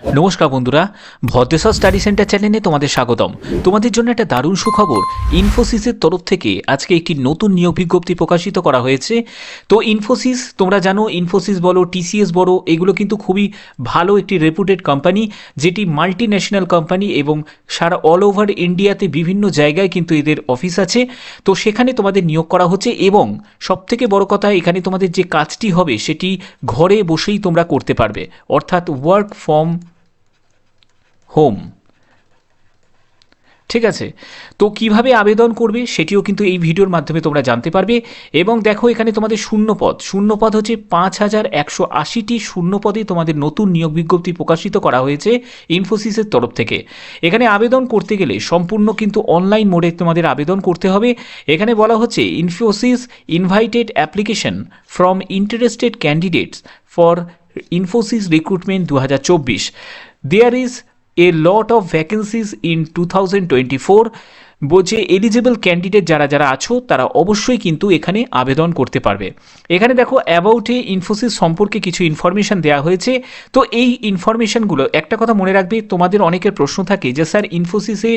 নমস্কার বন্ধুরা, Bhadreswar study centre চ্যানেলে তোমাদের স্বাগতম। তোমাদের জন্য একটা দারুণ সুখবর, ইনফোসিসের তরফ থেকে আজকে একটি নতুন নিয়োগ বিজ্ঞপ্তি প্রকাশিত করা হয়েছে। তো ইনফোসিস, তোমরা জানো, ইনফোসিস বলো, টিসিএস বলো, এগুলো কিন্তু খুবই ভালো একটি রেপুটেড কোম্পানি যেটি মাল্টি ন্যাশনাল কোম্পানি এবং সারা অল ওভার ইন্ডিয়াতে বিভিন্ন জায়গায় কিন্তু এদের অফিস আছে। তো সেখানে তোমাদের নিয়োগ করা হচ্ছে এবং সবথেকে বড় কথা, এখানে তোমাদের যে কাজটি হবে, সেটি ঘরে বসেই তোমরা করতে পারবে। অর্থাৎ ওয়ার্ক ফ্রম হোম। ঠিক আছে? তো কীভাবে আবেদন করবে সেটিও কিন্তু এই ভিডিওর মাধ্যমে তোমরা জানতে পারবে। এবং দেখো, এখানে তোমাদের শূন্যপদ। শূন্যপদ হচ্ছে পাঁচ হাজার একশো আশিটি শূন্যপদে তোমাদের নতুন নিয়োগ বিজ্ঞপ্তি প্রকাশিত করা হয়েছে ইনফোসিসের তরফ থেকে। এখানে আবেদন করতে গেলে সম্পূর্ণ কিন্তু অনলাইন মোডে তোমাদের আবেদন করতে হবে। এখানে বলা হচ্ছে, Infosys invited application from interested candidates for Infosys recruitment দু হাজার চব্বিশ। There is a lot of vacancies in two thousand twenty four বলছে এলিজিবল ক্যান্ডিডেট যারা যারা আছো, তারা অবশ্যই কিন্তু এখানে আবেদন করতে পারবে। এখানে দেখো অ্যাবাউটে ইনফোসিস সম্পর্কে কিছু ইনফরমেশান দেওয়া হয়েছে। তো এই ইনফরমেশানগুলো একটা কথা মনে রাখবে, তোমাদের অনেকের প্রশ্ন থাকে যে, স্যার ইনফোসিসে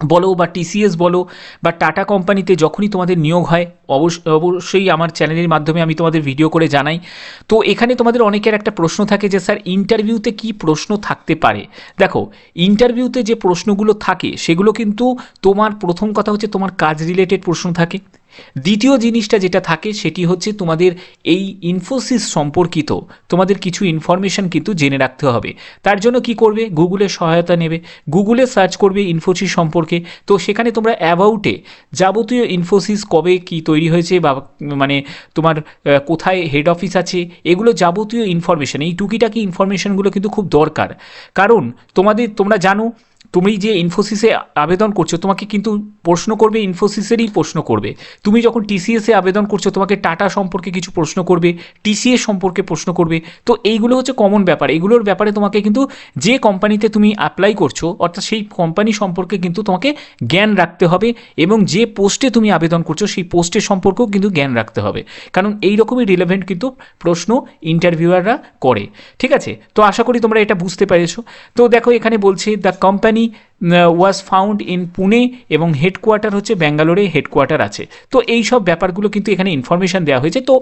বলো বা টিসিএস বলো বা টাটা কোম্পানিতে যখনই তোমাদের নিয়োগ হয় অবশ্য অবশ্যই আমার চ্যানেলের মাধ্যমে আমি তোমাদের ভিডিও করে জানাই। তো এখানে তোমাদের অনেকের একটা প্রশ্ন থাকে যে, স্যার ইন্টারভিউতে কি প্রশ্ন থাকতে পারে? দেখো ইন্টারভিউতে যে প্রশ্নগুলো থাকে, সেগুলো কিন্তু তোমার প্রথম কথা হচ্ছে তোমার কাজ রিলেটেড প্রশ্ন থাকে। দ্বিতীয় জিনিসটা যেটা থাকে সেটি হচ্ছে তোমাদের এই ইনফোসিস সম্পর্কিত তোমাদের কিছু ইনফরমেশন কিন্তু জেনে রাখতে হবে। তার জন্য কি করবে? গুগলের সহায়তা নেবে। গুগলে সার্চ করবে ইনফোসিস সম্পর্কে। তো সেখানে তোমরা অ্যাবাউটে যাবতীয় ইনফোসিস কবে কি তৈরি হয়েছে বা মানে তোমার কোথায় হেড অফিস আছে, এগুলো যাবতীয় ইনফরমেশন। এই টুকিটাকি ইনফরমেশনগুলো কিন্তু খুব দরকার। কারণ তোমাদের, তোমরা জানো তুমি যে ইনফোসিসে আবেদন করছ, তোমাকে কিন্তু প্রশ্ন করবে ইনফোসিসেরই প্রশ্ন করবে। তুমি যখন টিসিএসে আবেদন করছ, তোমাকে টাটা সম্পর্কে কিছু প্রশ্ন করবে টিসিএস সম্পর্কে প্রশ্ন করবে। তো এইগুলো হচ্ছে কমন ব্যাপার। এগুলোর ব্যাপারে তোমাকে কিন্তু যে কোম্পানিতে তুমি অ্যাপ্লাই করছ, অর্থাৎ সেই কোম্পানি সম্পর্কে কিন্তু তোমাকে জ্ঞান রাখতে হবে এবং যে পোস্টে তুমি আবেদন করছ, সেই পোস্টের সম্পর্কেও কিন্তু জ্ঞান রাখতে হবে। কারণ এই রকমই রিলেভেন্ট কিন্তু প্রশ্ন ইন্টারভিউয়াররা করে। ঠিক আছে? তো আশা করি তোমরা এটা বুঝতে পেরেছ। তো দেখো, এখানে বলছে the company was found in Pune এবং হেডকোয়ার্টার হচ্ছে ব্যাঙ্গালোরে হেডকোয়ার্টার আছে। তো এই সব ব্যাপারগুলো কিন্তু এখানে ইনফরমেশান দেওয়া হয়েছে। তো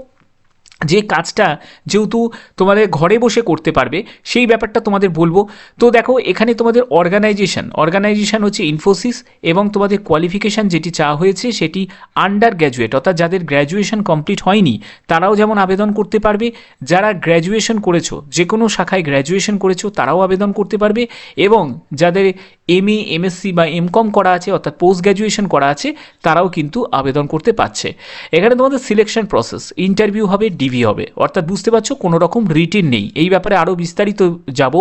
যে কাজটা যেহেতু তোমাদের ঘরে বসে করতে পারবে, সেই ব্যাপারটা তোমাদের বলব। তো দেখো, এখানে তোমাদের অর্গানাইজেশন অর্গানাইজেশান হচ্ছে ইনফোসিস এবং তোমাদের কোয়ালিফিকেশান যেটি চাওয়া হয়েছে সেটি আন্ডার গ্র্যাজুয়েট অর্থাৎ যাদের গ্র্যাজুয়েশন কমপ্লিট হয়নি, তারাও যেমন আবেদন করতে পারবে। যারা গ্র্যাজুয়েশন করেছ যে কোনো শাখায় গ্র্যাজুয়েশন করেছ, তারাও আবেদন করতে পারবে এবং যাদের এম এ এমএসসি বা এমকম করা আছে, অর্থাৎ পোস্ট গ্র্যাজুয়েশন করা আছে, তারাও কিন্তু আবেদন করতে পারছে। এখানে তোমাদের সিলেকশন প্রসেস ইন্টারভিউ হবে ডিভি হবে। অর্থাৎ বুঝতে পারছ কোনো রকম রিটিন নেই। এই ব্যাপারে আরও বিস্তারিত যাব।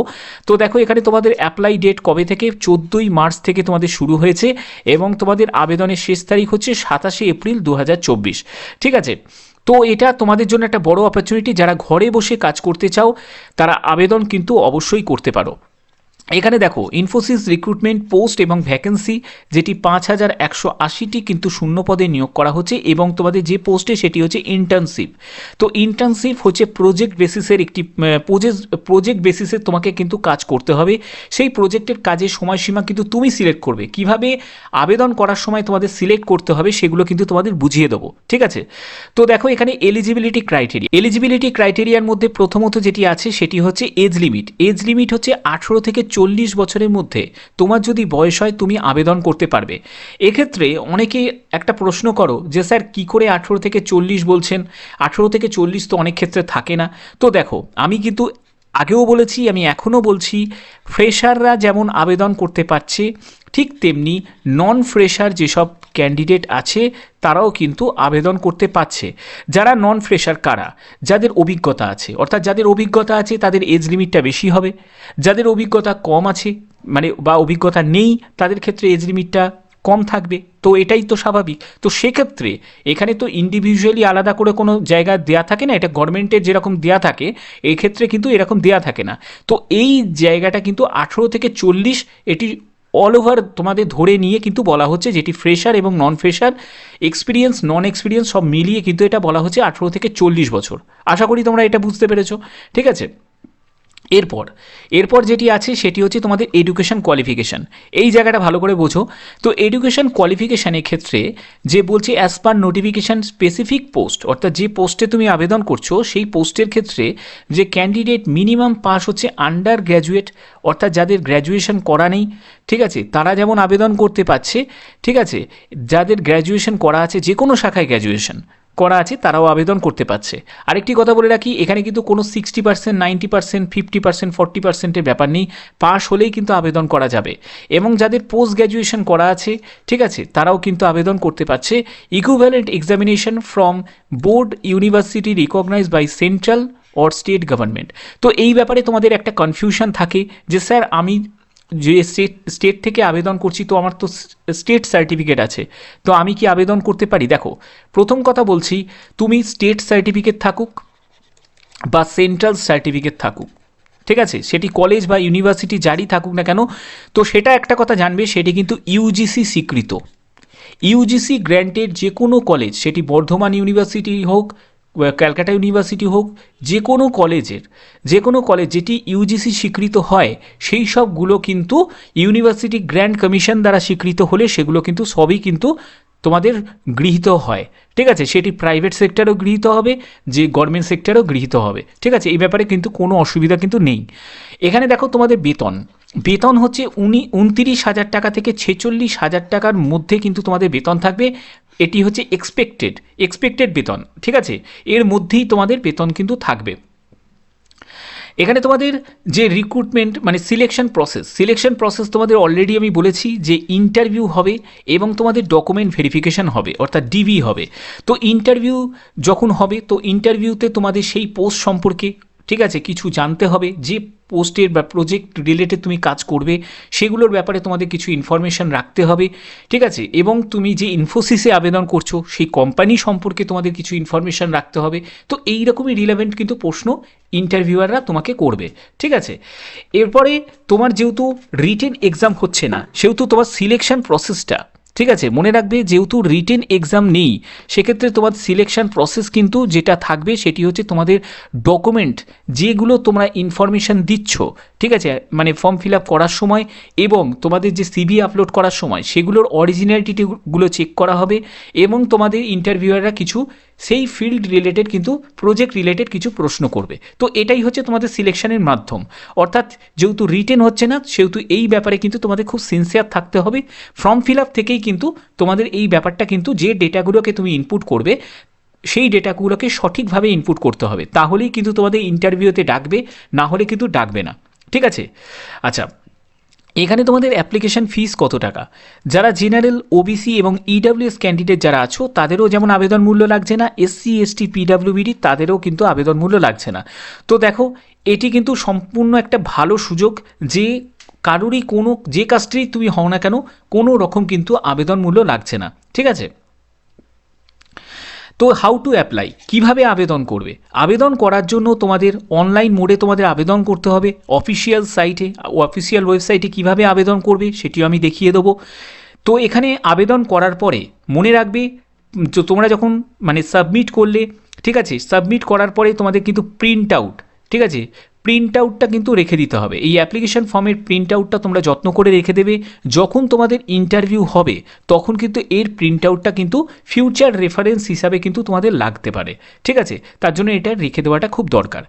তো দেখো, এখানে তোমাদের অ্যাপ্লাই ডেট কবে থেকে? চোদ্দোই মার্চ থেকে তোমাদের শুরু হয়েছে এবং তোমাদের আবেদনের শেষ তারিখ হচ্ছে সাতাশে এপ্রিল দু হাজার চব্বিশ। ঠিক আছে? তো এটা তোমাদের জন্য একটা বড় অপরচুনিটি যারা ঘরে বসে কাজ করতে চাও, তারা আবেদন কিন্তু অবশ্যই করতে পারো। এখানে দেখো ইনফোসিস রিক্রুটমেন্ট পোস্ট এবং ভ্যাকেন্সি যেটি পাঁচ হাজার একশো আশিটি কিন্তু শূন্য পদে নিয়োগ করা হচ্ছে এবং তোমাদের যে পোস্টে সেটি হচ্ছে ইন্টার্নশিপ তো ইন্টার্নশিপ হচ্ছে প্রজেক্ট বেসিসের একটি প্রজেক্ট বেসিসে তোমাকে কিন্তু কাজ করতে হবে। সেই প্রজেক্টের কাজের সময়সীমা কিন্তু তুমি সিলেক্ট করবে। কীভাবে আবেদন করার সময় তোমাদের সিলেক্ট করতে হবে সেগুলো কিন্তু তোমাদের বুঝিয়ে দেবো। ঠিক আছে? তো দেখো, এখানে এলিজিবিলিটি ক্রাইটেরিয়া এলিজিবিলিটি ক্রাইটেরিয়ার মধ্যে প্রথমত যেটি আছে সেটি হচ্ছে এজ লিমিট এজ লিমিট হচ্ছে আঠেরো থেকে চল্লিশ বছরের মধ্যে তোমার যদি বয়স হয়, তুমি আবেদন করতে পারবে। এক্ষেত্রে অনেকেই একটা প্রশ্ন করো যে, স্যার, কি করে আঠেরো থেকে চল্লিশ বলছেন? আঠেরো থেকে চল্লিশ তো অনেক ক্ষেত্রে থাকে না। তো দেখো, আমি কিন্তু আগেও বলেছি, আমি এখনও বলছি, ফ্রেশাররা যেমন আবেদন করতে পারছে, ঠিক তেমনি নন ফ্রেশার যেসব ক্যান্ডিডেট আছে, তারাও কিন্তু আবেদন করতে পারছে। যারা নন ফ্রেশার কারা? যাদের অভিজ্ঞতা আছে, অর্থাৎ যাদের অভিজ্ঞতা আছে, তাদের এজ লিমিটটা বেশি হবে। যাদের অভিজ্ঞতা কম আছে মানে বা অভিজ্ঞতা নেই, তাদের ক্ষেত্রে এজ লিমিটটা কম থাকবে। তো এটাই তো স্বাভাবিক। তো সেক্ষেত্রে এখানে তো ইন্ডিভিজুয়ালি আলাদা করে কোনো জায়গা দেয়া থাকে না, এটা গভর্নমেন্টের যেরকম দেয়া থাকে এই ক্ষেত্রে কিন্তু এরকম দেয়া থাকে না। তো এই জায়গাটা কিন্তু আঠেরো থেকে চল্লিশ, এটি অল ওভার তোমাদের ধরে নিয়ে কিন্তু বলা হচ্ছে যেটি ফ্রেশার এবং non fresher experience non experience সব মিলিয়ে কিন্তু এটা বলা হচ্ছে আঠেরো থেকে চল্লিশ বছর। আশা করি তোমরা এটা বুঝতে পেরেছ। ঠিক আছে? এরপর এরপর যেটি আছে সেটি হচ্ছে তোমাদের এডুকেশন কোয়ালিফিকেশান এই জায়গাটা ভালো করে বোঝো। তো এডুকেশন কোয়ালিফিকেশানের ক্ষেত্রে যে বলছে as per notification specific post অর্থাৎ যে পোস্টে তুমি আবেদন করছ, সেই পোস্টের ক্ষেত্রে যে ক্যান্ডিডেট মিনিমাম পাস হচ্ছে আন্ডার গ্র্যাজুয়েট অর্থাৎ যাদের গ্র্যাজুয়েশন করা নেই, ঠিক আছে? তারা যেমন আবেদন করতে পারছে, ঠিক আছে? যাদের গ্র্যাজুয়েশন করা আছে যে কোনো শাখায় গ্র্যাজুয়েশন করা আছে, তারাও আবেদন করতে পারছে। আরেকটি কথা বলে রাখি, এখানে কিন্তু কোনো sixty percent ninety percent fifty percent forty পার্সেন্টের ব্যাপার নেই পাস হলেই কিন্তু আবেদন করা যাবে। এবং যাদের পোস্ট গ্র্যাজুয়েশন করা আছে, ঠিক আছে, তারাও কিন্তু আবেদন করতে পারছে। Equivalent examination from board university recognise by central or state government তো এই ব্যাপারে তোমাদের একটা কনফিউশন থাকে যে, স্যার, আমি যে স্টেট স্টেট থেকে আবেদন করছি, তো আমার তো স্টেট সার্টিফিকেট আছে। তো আমি কি আবেদন করতে পারি? দেখো, প্রথম কথা বলছি, তুমি স্টেট সার্টিফিকেট থাকুক বা সেন্ট্রাল সার্টিফিকেট থাকুক, ঠিক আছে? সেটি কলেজ বা ইউনিভার্সিটি যারই থাকুক না কেন, তো সেটা একটা কথা জানবে, সেটি কিন্তু ইউজিসি স্বীকৃত। ইউজিসি গ্র্যান্টেড যে কোনো কলেজ সেটি বর্ধমান ইউনিভার্সিটি হোক ক্যালকাটা ইউনিভার্সিটি হোক, যে কোনো কলেজের, যে কোনো কলেজ যেটি ইউজিসি স্বীকৃত হয়, সেই সবগুলো কিন্তু ইউনিভার্সিটি গ্র্যান্ড কমিশন দ্বারা স্বীকৃত হলে সেগুলো কিন্তু সবই কিন্তু তোমাদের গৃহীত হয়। ঠিক আছে? সেটি প্রাইভেট সেক্টরও গৃহীত হবে, যে গভর্নমেন্ট সেক্টরও গৃহীত হবে। ঠিক আছে? এই ব্যাপারে কিন্তু কোনো অসুবিধা কিন্তু নেই। এখানে দেখো তোমাদের বেতন। বেতন হচ্ছে উনি উনতিরিশ হাজার টাকা থেকে ছেচল্লিশ হাজার টাকার মধ্যে কিন্তু তোমাদের বেতন থাকবে। এটি হচ্ছে এক্সপেক্টেড এক্সপেক্টেড বেতন, ঠিক আছে? এর মধ্যেই তোমাদের বেতন কিন্তু থাকবে। এখানে তোমাদের যে রিক্রুটমেন্ট মানে সিলেকশন প্রসেস সিলেকশন প্রসেস তোমাদের অলরেডি আমি বলেছি যে ইন্টারভিউ হবে এবং তোমাদের ডকুমেন্ট ভেরিফিকেশন হবে, অর্থাৎ ডিভি হবে। তো ইন্টারভিউ যখন হবে, তো ইন্টারভিউতে তোমাদের সেই পোস্ট সম্পর্কে ঠিক আছে, কিছু জানতে হবে, যে পোস্টের বা প্রজেক্ট রিলেটেড তুমি কাজ করবে, সেগুলোর ব্যাপারে তোমাদের কিছু ইনফরমেশান রাখতে হবে, ঠিক আছে? এবং তুমি যে ইনফোসিসে আবেদন করছ, সেই কোম্পানি সম্পর্কে তোমাদের কিছু ইনফরমেশান রাখতে হবে, তো এই রকমই রিলেভেন্ট কিন্তু প্রশ্ন ইন্টারভিউয়াররা তোমাকে করবে, ঠিক আছে? এরপরে তোমার যেহেতু রিটেন এক্সাম হচ্ছে না, সেহেতু তোমার সিলেকশন প্রসেসটা ঠিক আছে, মনে রাখবে যেহেতু রিটেন এক্সাম নেই, সেক্ষেত্রে তোমার সিলেকশন প্রসেস কিন্তু যেটা থাকবে সেটি হচ্ছে তোমাদের ডকুমেন্ট যেগুলো তোমরা ইনফরমেশান দিচ্ছ ঠিক আছে? মানে ফর্ম ফিল আপ করার সময় এবং তোমাদের যে সিবি আপলোড করার সময় সেগুলোর অরিজিনালিটিগুলো চেক করা হবে এবং তোমাদের ইন্টারভিউয়াররা কিছু সেই ফিল্ড রিলেটেড কিন্তু প্রজেক্ট রিলেটেড কিছু প্রশ্ন করবে। তো এটাই হচ্ছে তোমাদের সিলেকশনের মাধ্যম। অর্থাৎ যেহেতু রিটেন হচ্ছে না, সেহেতু এই ব্যাপারে কিন্তু তোমাদের খুব সিনসিয়ার থাকতে হবে। ফর্ম ফিল আপ থেকেই কিন্তু তোমাদের এই ব্যাপারটা কিন্তু যে ডেটাগুলোকে তুমি ইনপুট করবে, সেই ডেটাগুলোকে সঠিকভাবে ইনপুট করতে হবে। তাহলেই কিন্তু তোমাদের ইন্টারভিউতে ডাকবে, না হলে কিন্তু ডাকবে না। ঠিক আছে? আচ্ছা এখানে তোমাদের অ্যাপ্লিকেশন ফিস কত টাকা? যারা জেনারেল ওবিসি এবং ইডাব্লিউএস ক্যান্ডিডেট যারা আছো, তাদেরও যেমন আবেদন মূল্য লাগছে না এসসি এসটি পিডাব্লিউবিডি তাদেরও কিন্তু আবেদন মূল্য লাগছে না। তো দেখো, এটি কিন্তু সম্পূর্ণ একটা ভালো সুযোগ যে কারোরই কোনো, যে কাজটি তুমি হও না কেন, কোনো রকম কিন্তু আবেদন মূল্য লাগছে না। ঠিক আছে? তো হাউ টু অ্যাপ্লাই কীভাবে আবেদন করবে? আবেদন করার জন্য তোমাদের অনলাইন মোডে তোমাদের আবেদন করতে হবে। অফিসিয়াল সাইটে অফিসিয়াল ওয়েবসাইটে কীভাবে আবেদন করবে সেটিও আমি দেখিয়ে দেবো। তো এখানে আবেদন করার পরে মনে রাখবে তোমরা যখন মানে সাবমিট করলে, ঠিক আছে? সাবমিট করার পরে তোমাদের কিন্তু প্রিন্ট আউট ঠিক আছে? প্রিন্ট আউটটা কিন্তু রেখে দিতে হবে। এই অ্যাপ্লিকেশন ফর্মের প্রিন্ট আউটটা তোমরা যত্ন করে রেখে দেবে। যখন তোমাদের ইন্টারভিউ হবে, তখন কিন্তু এর প্রিন্ট আউটটা কিন্তু ফিউচার রেফারেন্স হিসাবে কিন্তু তোমাদের লাগতে পারে। ঠিক আছে? তার জন্য এটা রেখে দেওয়াটা খুব দরকার।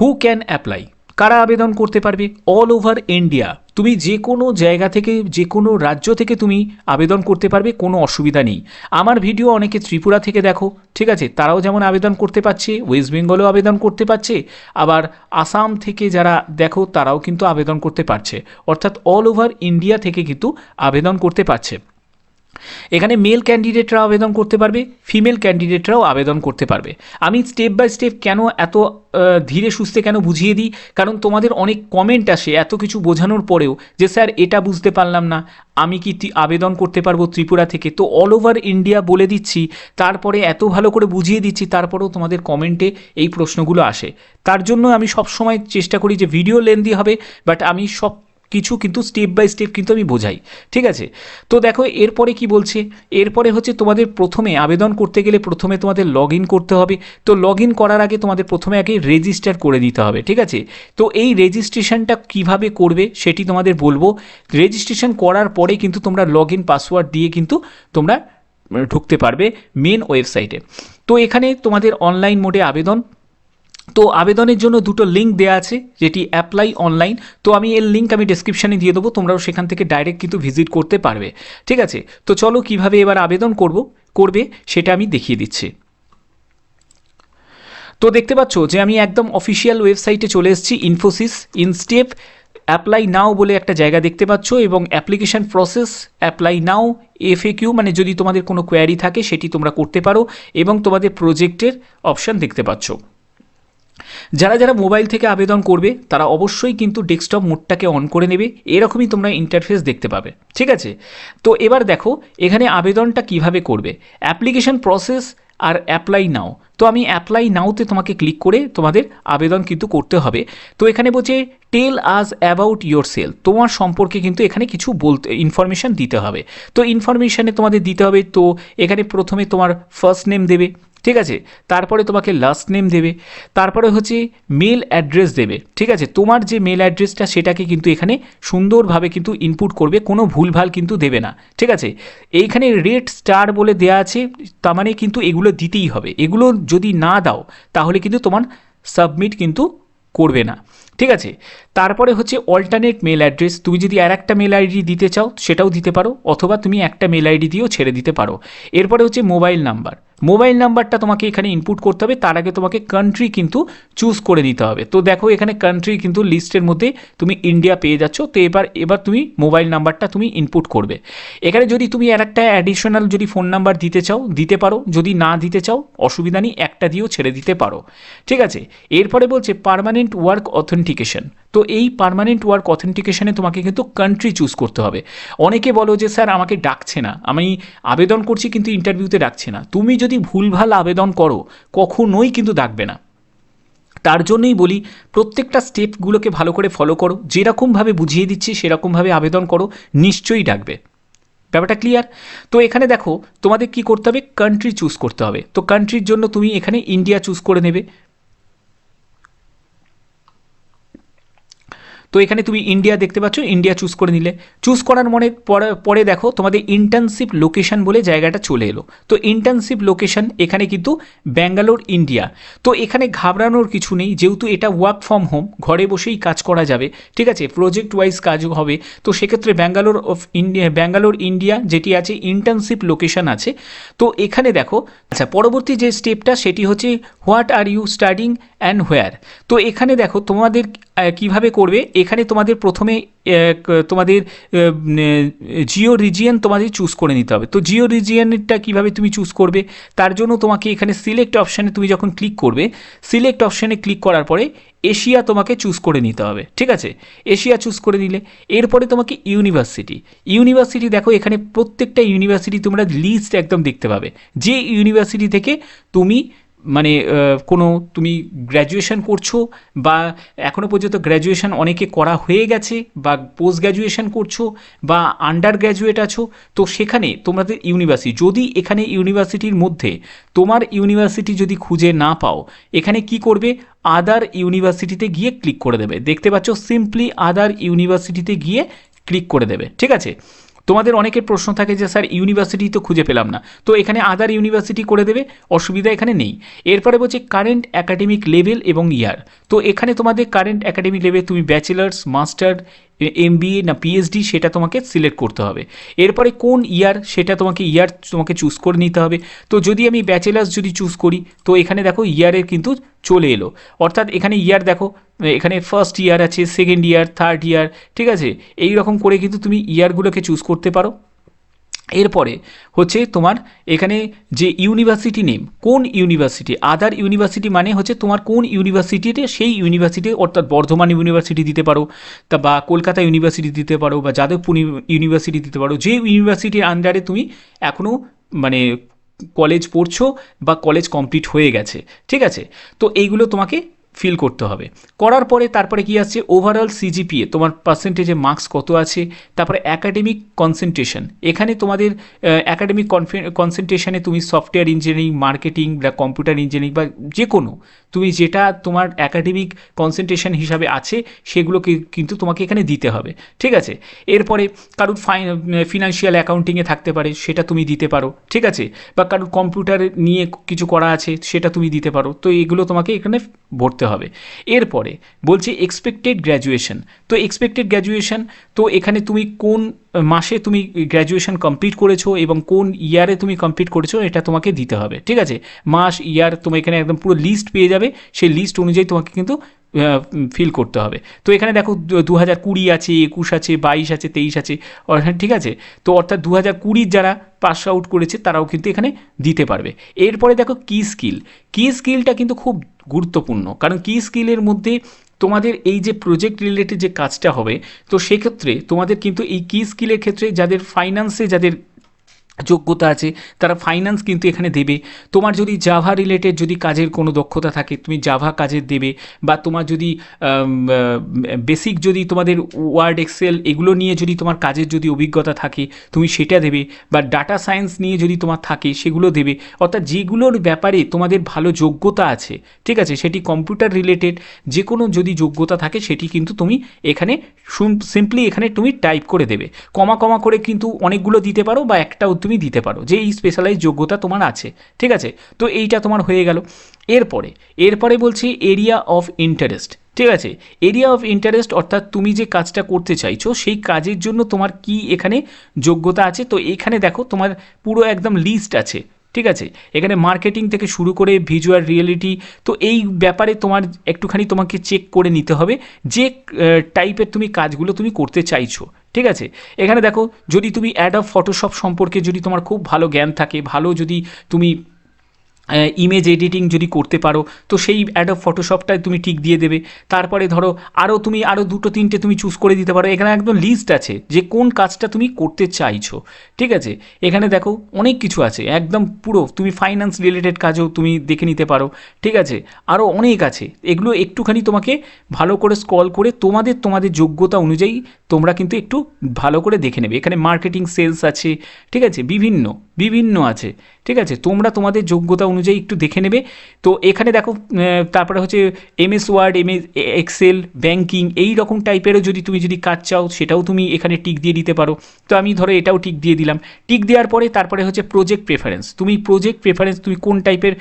হু ক্যান অ্যাপ্লাই কারা আবেদন করতে পারবে? অল ওভার ইন্ডিয়া তুমি যে কোনো জায়গা থেকে, যে কোনো রাজ্য থেকে তুমি আবেদন করতে পারবে, কোনো অসুবিধা নেই। আমার ভিডিও অনেকে ত্রিপুরা থেকে দেখো, ঠিক আছে? তারাও যেমন আবেদন করতে পারছে, ওয়েস্ট বেঙ্গলেও আবেদন করতে পারছে, আবার আসাম থেকে যারা দেখো, তারাও কিন্তু আবেদন করতে পারছে। অর্থাৎ অল ওভার ইন্ডিয়া থেকে কিন্তু আবেদন করতে পারছে। এখানে মেল ক্যান্ডিডেটরা আবেদন করতে পারবে ফিমেল ক্যান্ডিডেটরাও আবেদন করতে পারবে। আমি স্টেপ বাই স্টেপ কেন এত ধীরে সুস্থে কেন বুঝিয়ে দিই? কারণ তোমাদের অনেক কমেন্ট আসে এত কিছু বোঝানোর পরেও যে, স্যার, এটা বুঝতে পারলাম না। আমি কি আবেদন করতে পারব ত্রিপুরা থেকে? তো অল ওভার ইন্ডিয়া বলে দিচ্ছি, তারপরে এত ভালো করে বুঝিয়ে দিচ্ছি, তারপরেও তোমাদের কমেন্টে এই প্রশ্নগুলো আসে। তার জন্য আমি সবসময় চেষ্টা করি যে ভিডিও লেন্দি হবে বাট আমি সব কিছু কিন্তু স্টেপ বাই স্টেপ কিন্তু আমি বোঝাই, ঠিক আছে? তো দেখো, এরপরে কি বলছে? এরপরে হচ্ছে তোমাদের প্রথমে আবেদন করতে গেলে প্রথমে তোমাদের লগ করতে হবে। তো লগ করার আগে তোমাদের প্রথমে আগে রেজিস্টার করে দিতে হবে, ঠিক আছে? তো এই রেজিস্ট্রেশনটা কীভাবে করবে সেটি তোমাদের বলব। রেজিস্ট্রেশন করার পরে কিন্তু তোমরা লগ পাসওয়ার্ড দিয়ে কিন্তু তোমরা ঢুকতে পারবে মেন ওয়েবসাইটে তো এখানে তোমাদের অনলাইন মোডে আবেদন। তো আবেদনের জন্য দুটো লিঙ্ক দেওয়া আছে, যেটি অ্যাপ্লাই অনলাইন তো আমি এর লিঙ্ক আমি ডিসক্রিপশানে দিয়ে দেবো, তোমরাও সেখান থেকে ডাইরেক্ট কিন্তু ভিজিট করতে পারবে। ঠিক আছে? তো চলো কীভাবে এবার আবেদন করব, করবে সেটা আমি দেখিয়ে দিচ্ছি। তো দেখতে পাচ্ছ যে আমি একদম অফিসিয়াল ওয়েবসাইটে চলে এসেছি ইনফোসিস ইনস্টেপ অ্যাপ্লাই নাও বলে একটা জায়গা দেখতে পাচ্ছ এবং application process apply now FAQ মানে যদি তোমাদের কোনো কোয়ারি থাকে সেটি তোমরা করতে পারো এবং তোমাদের প্রজেক্টের অপশান দেখতে পাচ্ছ। যারা যারা মোবাইল থেকে আবেদন করবে, তারা অবশ্যই কিন্তু ডেস্কটপ মোডটাকে অন করে নেবে। এরকমই তোমরা ইন্টারফেস দেখতে পাবে। ঠিক আছে? তো এবার দেখো, এখানে আবেদনটা কীভাবে করবে? অ্যাপ্লিকেশন প্রসেস আর অ্যাপ্লাই নাও তো আমি অ্যাপ্লাই নাওতে তোমাকে ক্লিক করে তোমাদের আবেদন কিন্তু করতে হবে। তো এখানে বলছে টেল আজ অ্যাবাউট ইয়োর সেল তোমার সম্পর্কে কিন্তু এখানে কিছু বলতে ইনফরমেশান দিতে হবে। তো ইনফরমেশানে তোমাদের দিতে হবে, তো এখানে প্রথমে তোমার ফার্স্ট নেম দেবে। ঠিক আছে? তারপরে তোমাকে লাস্ট নেম দেবে। তারপরে হচ্ছে মেল অ্যাড্রেস দেবে। ঠিক আছে? তোমার যে মেল অ্যাড্রেসটা সেটাকে কিন্তু এখানে সুন্দরভাবে কিন্তু ইনপুট করবে, কোনো ভুলভাল কিন্তু দেবে না। ঠিক আছে? এইখানে রেড স্টার বলে দেয়া আছে, তার মানে কিন্তু এগুলো দিতেই হবে। এগুলো যদি না দাও, তাহলে কিন্তু তোমার সাবমিট কিন্তু করবে না। ঠিক আছে? তারপরে হচ্ছে অল্টারনেট মেল অ্যাড্রেস তুমি যদি আর একটা মেল আইডি দিতে চাও, সেটাও দিতে পারো, অথবা তুমি একটা মেল আইডি দিয়েও ছেড়ে দিতে পারো। এরপরে হচ্ছে মোবাইল নাম্বার মোবাইল নাম্বারটা তোমাকে এখানে ইনপুট করতে হবে, তার আগে তোমাকে কান্ট্রি কিন্তু চুজ করে নিতে হবে। তো দেখো এখানে কান্ট্রি কিন্তু লিস্টের মধ্যে তুমি ইন্ডিয়া পেয়ে যাচ্ছ, তো এবার এবার তুমি মোবাইল নাম্বারটা তুমি ইনপুট করবে। এখানে যদি তুমি আর একটা অ্যাডিশনাল যদি ফোন নাম্বার দিতে চাও, দিতে পারো। যদি না দিতে চাও, অসুবিধা নেই, একটা দিয়েও ছেড়ে দিতে পারো। ঠিক আছে? এরপরে বলছে পার্মানেন্ট ওয়ার্ক অথেন্টিকেশন তো এই পার্মানেন্ট ওয়ার্ক অথেন্টিকেশনে তোমাকে কিন্তু কান্ট্রি চুজ করতে হবে। অনেকে বলো যে, স্যার, আমাকে ডাকছে না। আমি আবেদন করছি কিন্তু ইন্টারভিউতে ডাকছে না। তুমি যদি ভুলভাল আবেদন করো, কখনোই কিন্তু ডাকবে না। তার জন্যই বলি, প্রত্যেকটা স্টেপগুলোকে ভালো করে ফলো করো। যেরকমভাবে বুঝিয়ে দিচ্ছি, সেরকমভাবে আবেদন করো, নিশ্চয়ই ডাকবে। ব্যাপারটা ক্লিয়ার তো এখানে দেখো, তোমাদের কি করতে হবে? কান্ট্রি চুজ করতে হবে। তো কান্ট্রির জন্য তুমি এখানে ইন্ডিয়া চুজ করে নেবে। তো এখানে তুমি ইন্ডিয়া দেখতে পাচ্ছ ইন্ডিয়া চুজ করে নিলে। চুজ করার মনে পরে দেখো, তোমাদের ইন্টার্নশিপ লোকেশন বলে জায়গাটা চলে এলো। তো ইন্টার্নশিপ লোকেশন এখানে কিন্তু ব্যাঙ্গালোর ইন্ডিয়া তো এখানে ঘাবড়ানোর কিছু নেই, যেহেতু এটা ওয়ার্ক ফ্রম হোম ঘরে বসেই কাজ করা যাবে, ঠিক আছে? প্রজেক্ট ওয়াইজ কাজ হবে। তো সেক্ষেত্রে Bangalore of India Bangalore India যেটি আছে ইন্টার্নশিপ লোকেশন আছে। তো এখানে দেখো আচ্ছা পরবর্তী যে স্টেপটা সেটি হচ্ছে what are you studying and where তো এখানে দেখো তোমাদের কীভাবে করবে? এখানে তোমাদের প্রথমে তোমাদের জিও রিজিয়ন তোমাদের চুজ করে নিতে হবে। তো জিও রিজিয়নটা কীভাবে তুমি চুজ করবে? তার জন্য তোমাকে এখানে সিলেক্ট অপশানে তুমি যখন ক্লিক করবে সিলেক্ট অপশানে ক্লিক করার পরে এশিয়া তোমাকে চুজ করে নিতে হবে, ঠিক আছে? এশিয়া চুজ করে নিলে, এরপরে তোমাকে ইউনিভার্সিটি ইউনিভার্সিটি দেখো, এখানে প্রত্যেকটা ইউনিভার্সিটি তোমরা লিস্ট একদম দেখতে পাবে। যে ইউনিভার্সিটি থেকে তুমি মানে কোনো তুমি গ্র্যাজুয়েশন করছ বা এখনও পর্যন্ত গ্র্যাজুয়েশন অনেকে করা হয়ে গেছে বা পোস্ট গ্র্যাজুয়েশন করছ বা আন্ডার গ্র্যাজুয়েট আছো, তো সেখানে তোমাদের ইউনিভার্সিটি যদি এখানে ইউনিভার্সিটির মধ্যে তোমার ইউনিভার্সিটি যদি খুঁজে না পাও, এখানে কি করবে? আদার ইউনিভার্সিটিতে গিয়ে ক্লিক করে দেবে। দেখতে পাচ্ছ সিম্পলি আদার ইউনিভার্সিটিতে গিয়ে ক্লিক করে দেবে। ঠিক আছে? তোমাদের অনেকের প্রশ্ন থাকে যে, স্যার, ইউনিভার্সিটি তো খুঁজে পেলাম না। তো এখানে আদার ইউনিভার্সিটি করে দেবে, অসুবিধা এখানে নেই। এরপরে বলছে কারেন্ট একাডেমিক লেভেল এবং ইয়ার তো এখানে তোমাদের কারেন্ট একাডেমিক লেভেল তুমি ব্যাচেলার্স মাস্টার এম না পিএইচডি সেটা তোমাকে সিলেক্ট করতে হবে। এরপরে কোন ইয়ার সেটা তোমাকে ইয়ার তোমাকে চুজ করে নিতে হবে। তো যদি আমি ব্যাচেলার্স যদি চুজ করি, তো এখানে দেখো ইয়ারের কিন্তু চলে এলো। অর্থাৎ এখানে ইয়ার দেখো, এখানে ফার্স্ট ইয়ার আছে সেকেন্ড ইয়ার থার্ড ইয়ার ঠিক আছে? এই রকম করে কিন্তু তুমি ইয়ারগুলোকে চুজ করতে পারো। এরপরে হচ্ছে তোমার এখানে যে ইউনিভার্সিটি নেম কোন ইউনিভার্সিটি আদার ইউনিভার্সিটি মানে হচ্ছে তোমার কোন ইউনিভার্সিটিতে সেই ইউনিভার্সিটি অর্থাৎ বর্ধমান ইউনিভার্সিটি দিতে পারো, তা বা কলকাতা ইউনিভার্সিটি দিতে পারো, বা যাদবপুর ইউনিভার্সিটি দিতে পারো, যে ইউনিভার্সিটির আন্ডারে তুমি এখনও মানে কলেজ পড়ছো বা কলেজ কমপ্লিট হয়ে গেছে, ঠিক আছে? তো এইগুলো তোমাকে ফিল করতে হবে। করার পরে তারপরে কি আসছে ওভারঅল সিজিপিএ তোমার পার্সেন্টেজে মার্কস কত আছে? তারপরে অ্যাকাডেমিক কনসেন্ট্রেশন এখানে তোমাদের অ্যাকাডেমিক কনসেন্ট্রেশনে তুমি সফটওয়্যার ইঞ্জিনিয়ারিং মার্কেটিং বা কম্পিউটার ইঞ্জিনিয়ারিং বা যে কোনো তুমি যেটা তোমার অ্যাকাডেমিক কনসেন্ট্রেশন হিসাবে আছে সেগুলোকে কিন্তু তোমাকে এখানে দিতে হবে। ঠিক আছে? এরপরে কারোর ফিনান্সিয়াল অ্যাকাউন্টিংয়ে থাকতে পারে, সেটা তুমি দিতে পারো। ঠিক আছে? বা কারোর কম্পিউটার নিয়ে কিছু করা আছে, সেটা তুমি দিতে পারো। তো এগুলো তোমাকে এখানে ভরতে হবে। এরপরে বলছি এক্সপেক্টেড গ্র্যাজুয়েশন তো এক্সপেক্টেড গ্র্যাজুয়েশন তো এখানে তুমি কোন মাসে তুমি গ্র্যাজুয়েশন কমপ্লিট করেছ এবং কোন ইয়ারে তুমি কমপ্লিট করেছ এটা তোমাকে দিতে হবে। ঠিক আছে? মাস ইয়ার তোমার এখানে একদম পুরো লিস্ট পেয়ে যাবে। সেই লিস্ট অনুযায়ী তোমাকে কিন্তু ফিল করতে হবে। তো এখানে দেখো দু হাজার কুড়ি আছে, একুশ আছে, বাইশ আছে, তেইশ আছে অর্থাৎ ঠিক আছে? তো অর্থাৎ দু হাজার কুড়ির যারা পাস আউট করেছে, তারাও কিন্তু এখানে দিতে পারবে। এরপরে দেখো কি স্কিল কি স্কিলটা কিন্তু খুব গুরুত্বপূর্ণ। কারণ কি স্কিলের মধ্যে তোমাদের এই যে প্রজেক্ট রিলেটেড যে কাজটা হবে, তো সেক্ষেত্রে তোমাদের কিন্তু এই কি স্কিলের ক্ষেত্রে যাদের ফাইন্যান্সে যাদের যোগ্যতা আছে, তারা ফাইন্যান্স কিন্তু এখানে দেবে। তোমার যদি জাভা রিলেটেড যদি কাজের কোনো দক্ষতা থাকে, তুমি জাভা কাজের দেবে বা তোমার যদি বেসিক যদি তোমাদের ওয়ার্ড এক্সেল এগুলো নিয়ে যদি তোমার কাজের যদি অভিজ্ঞতা থাকে, তুমি সেটা দেবে। বা ডাটা সায়েন্স নিয়ে যদি তোমার থাকে, সেগুলো দেবে। অর্থাৎ যেগুলোর ব্যাপারে তোমাদের ভালো যোগ্যতা আছে, ঠিক আছে? সেটি কম্পিউটার রিলেটেড যে কোনো যদি যোগ্যতা থাকে, সেটি কিন্তু তুমি এখানে সিম্পলি এখানে তুমি টাইপ করে দেবে। কমা কমা করে কিন্তু অনেকগুলো দিতে পারো বা একটাও তুমি দিতে পারো, যে এই স্পেশালাইজ যোগ্যতা তোমার আছে, ঠিক আছে? তো এইটা তোমার হয়ে গেল। এরপরে এরপরে বলছি এরিয়া অফ ইন্টারেস্ট ঠিক আছে? এরিয়া অফ ইন্টারেস্ট অর্থাৎ তুমি যে কাজটা করতে চাইছো, সেই কাজের জন্য তোমার কি এখানে যোগ্যতা আছে? তো এখানে দেখো তোমার পুরো একদম লিস্ট আছে। ঠিক আছে? এখানে মার্কেটিং থেকে শুরু করে ভিজুয়াল রিয়েলিটি তো এই ব্যাপারে তোমার একটুখানি তোমাকে চেক করে নিতে হবে যে টাইপের তুমি কাজগুলো তুমি করতে চাইছো, ঠিক আছে? এখানে দেখো, যদি তুমি অ্যাড অফ ফটোশপ সম্পর্কে যদি তোমার খুব ভালো জ্ঞান থাকে, ভালো যদি তুমি ইমেজ এডিটিং যদি করতে পারো, তো সেই অ্যাডব ফটোশপটায় তুমি টিক দিয়ে দেবে। তারপরে ধরো আরও তুমি আরও দুটো, তিনটে তুমি চুজ করে দিতে পারো। এখানে একদম লিস্ট আছে যে কোন কাজটা তুমি করতে চাইছো, ঠিক আছে? এখানে দেখো অনেক কিছু আছে, একদম পুরো। তুমি ফাইন্যান্স রিলেটেড কাজও তুমি দেখে নিতে পারো, ঠিক আছে? আরও অনেক আছে। এগুলো একটুখানি তোমাকে ভালো করে স্কল করে তোমাদের তোমাদের যোগ্যতা অনুযায়ী তোমরা কিন্তু একটু ভালো করে দেখে নেবে। এখানে মার্কেটিং সেলস আছে, ঠিক আছে? বিভিন্ন বিভিন্ন আছে, ঠিক আছে? তোমরা তোমাদের যোগ্যতা অনুযায়ী একটু দেখে নেবে। তো এখানে দেখো তারপরে হচ্ছে MS Word MS Excel banking এই রকম টাইপেরও যদি তুমি যদি কাজ চাও, সেটাও তুমি এখানে টিক দিয়ে দিতে পারো। তো আমি ধরো এটাও টিক দিয়ে দিলাম। টিক দেওয়ার পরে তারপরে হচ্ছে প্রজেক্ট প্রেফারেন্স তুমি প্রজেক্ট প্রেফারেন্স তুমি কোন টাইপের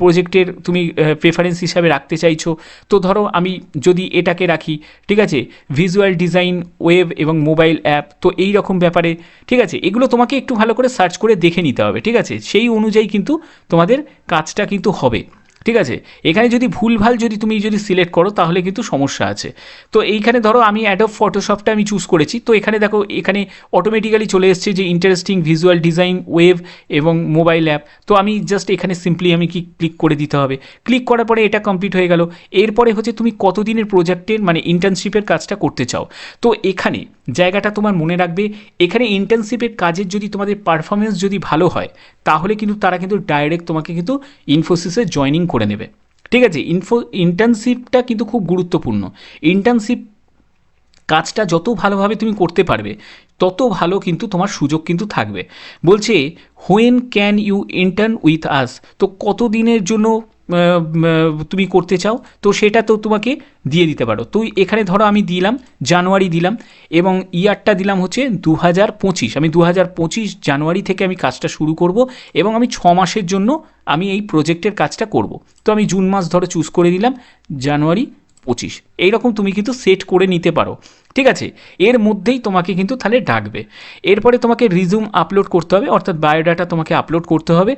প্রজেক্টের তুমি প্রেফারেন্স হিসাবে রাখতে চাইছো? তো ধরো আমি যদি এটাকে রাখি, ঠিক আছে? ভিজুয়াল ডিজাইন ওয়েব এবং মোবাইল অ্যাপ তো এই রকম ব্যাপারে, ঠিক আছে? এগুলো তোমাকে একটু ভালো করে সার্চ করে দেখে নিতে হবে, ঠিক আছে? সেই অনুযায়ী কিন্তু তোমাদের কাজটা কিন্তু হবে। ঠিক আছে? এখানে যদি ভুলভাল যদি তুমি যদি সিলেক্ট করো, তাহলে কিন্তু সমস্যা আছে। তো এইখানে ধরো আমি অ্যাডব ফটোশপটা আমি চুজ করেছি। তো এখানে দেখো, এখানে অটোমেটিক্যালি চলে এসছে যে ইন্টারেস্টিং ভিজুয়াল ডিজাইন ওয়েব এবং মোবাইল অ্যাপ তো আমি জাস্ট এখানে সিম্পলি আমি কি ক্লিক করে দিতে হবে? ক্লিক করার পরে এটা কমপ্লিট হয়ে গেল। এরপরে হচ্ছে তুমি কতদিনের প্রজেক্টের মানে ইন্টার্নশিপের কাজটা করতে চাও? তো এখানে জায়গাটা তোমার মনে রাখবে। এখানে ইন্টার্নশিপের কাজের যদি তোমাদের পারফরমেন্স যদি ভালো হয় তাহলে কিন্তু তারা কিন্তু ডাইরেক্ট তোমাকে কিন্তু ইনফোসিসে জয়নিং করে নেবে। ঠিক আছে? ইনফো ইন্টার্নশিপটা কিন্তু খুব গুরুত্বপূর্ণ। ইন্টার্নশিপ কাজটা যত ভালোভাবে তুমি করতে পারবে তত ভালো কিন্তু তোমার সুযোগ কিন্তু থাকবে। বলছে when can you intern with us তো কত দিনের জন্য তুমি করতে চাও? তো সেটা তো তোমাকে দিয়ে দিতে পারো। তো এখানে ধরো আমি দিলাম, জানুয়ারি দিলাম, এবং ইয়ারটা দিলাম হচ্ছে দু হাজার পঁচিশ। আমি দু হাজার পঁচিশ জানুয়ারি থেকে আমি কাজটা শুরু করব, এবং আমি ছ মাসের জন্য আমি এই প্রজেক্টের কাজটা করব। তো আমি জুন মাস ধরো চুজ করে দিলাম, জানুয়ারি পঁচিশ। এইরকম তুমি কিন্তু সেট করে নিতে পারো। ঠিক আছে? এর মধ্যেই তোমাকে কিন্তু তাহলে ডাকবে। এরপরে তোমাকে রিজুম আপলোড করতে হবে, অর্থাৎ বায়োডাটা তোমাকে আপলোড করতে হবে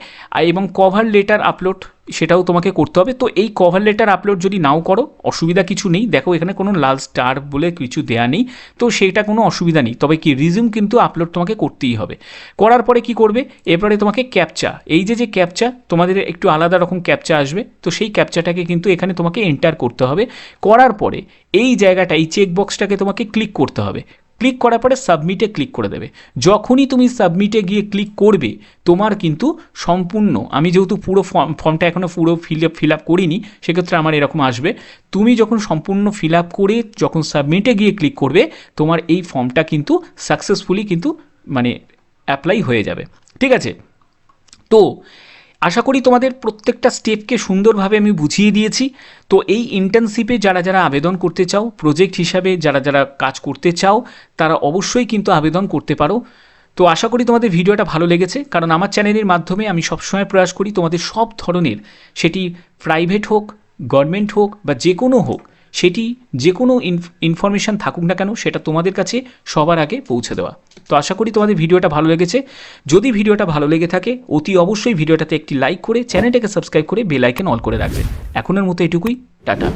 এবং কভার লেটার আপলোড সেটাও তোমাকে করতে হবে। তো এই কভার লেটার আপলোড যদি নাও করো, অসুবিধা কিছু নেই। দেখো, এখানে কোনো লাল স্টার বলে কিছু দেয়া নেই। তো সেটা কোনো অসুবিধা নেই। তবে কি রিজিউম কিন্তু আপলোড তোমাকে করতেই হবে। করার পরে কি করবে? এরপরে তোমাকে ক্যাপচা এই যে যে ক্যাপচা তোমাদের একটু আলাদা রকম ক্যাপচা আসবে। তো সেই ক্যাপচাটাকে কিন্তু এখানে তোমাকে এন্টার করতে হবে। করার পরে এই জায়গাটা এই চেকবক্সটাকে তোমাকে ক্লিক করতে হবে। ক্লিক করার পরে সাবমিটে ক্লিক করে দেবে। যখনই তুমি সাবমিটে গিয়ে ক্লিক করবে, তোমার কিন্তু সম্পূর্ণ, আমি যেহেতু পুরো ফর্ম ফর্মটা এখনও পুরো ফিল ফিল আপ করিনি, সেক্ষেত্রে আমার এরকম আসবে। তুমি যখন সম্পূর্ণ ফিল আপ করে যখন সাবমিটে গিয়ে ক্লিক করবে, তোমার এই ফর্মটা কিন্তু সাকসেসফুলি কিন্তু মানে অ্যাপ্লাই হয়ে যাবে। ঠিক আছে? তো আশা করি তোমাদের প্রত্যেকটা স্টেপকে সুন্দরভাবে আমি বুঝিয়ে দিয়েছি। তো এই ইন্টার্নশিপে যারা যারা আবেদন করতে চাও প্রজেক্ট হিসাবে যারা যারা কাজ করতে চাও, তারা অবশ্যই কিন্তু আবেদন করতে পারো। তো আশা করি তোমাদের ভিডিওটা ভালো লেগেছে, কারণ আমার চ্যানেলের মাধ্যমে আমি সবসময় প্রয়াস করি তোমাদের সব ধরনের, সেটি প্রাইভেট হোক গভর্নমেন্ট হোক বা যে কোনো হোক সেটি যে কোনো ইনফরমেশান থাকুক না কেন সেটা তোমাদের কাছে সবার আগে পৌঁছে দেওয়া। তো আশা করি তোমাদের ভিডিওটা ভালো লেগেছে। যদি ভিডিওটা ভালো লেগে থাকে, অতি অবশ্যই ভিডিওটাতে একটি লাইক করে চ্যানেলটাকে সাবস্ক্রাইব করে বেল আইকন অল করে রাখবে। এখনের মতো এটুকুই, টাটা।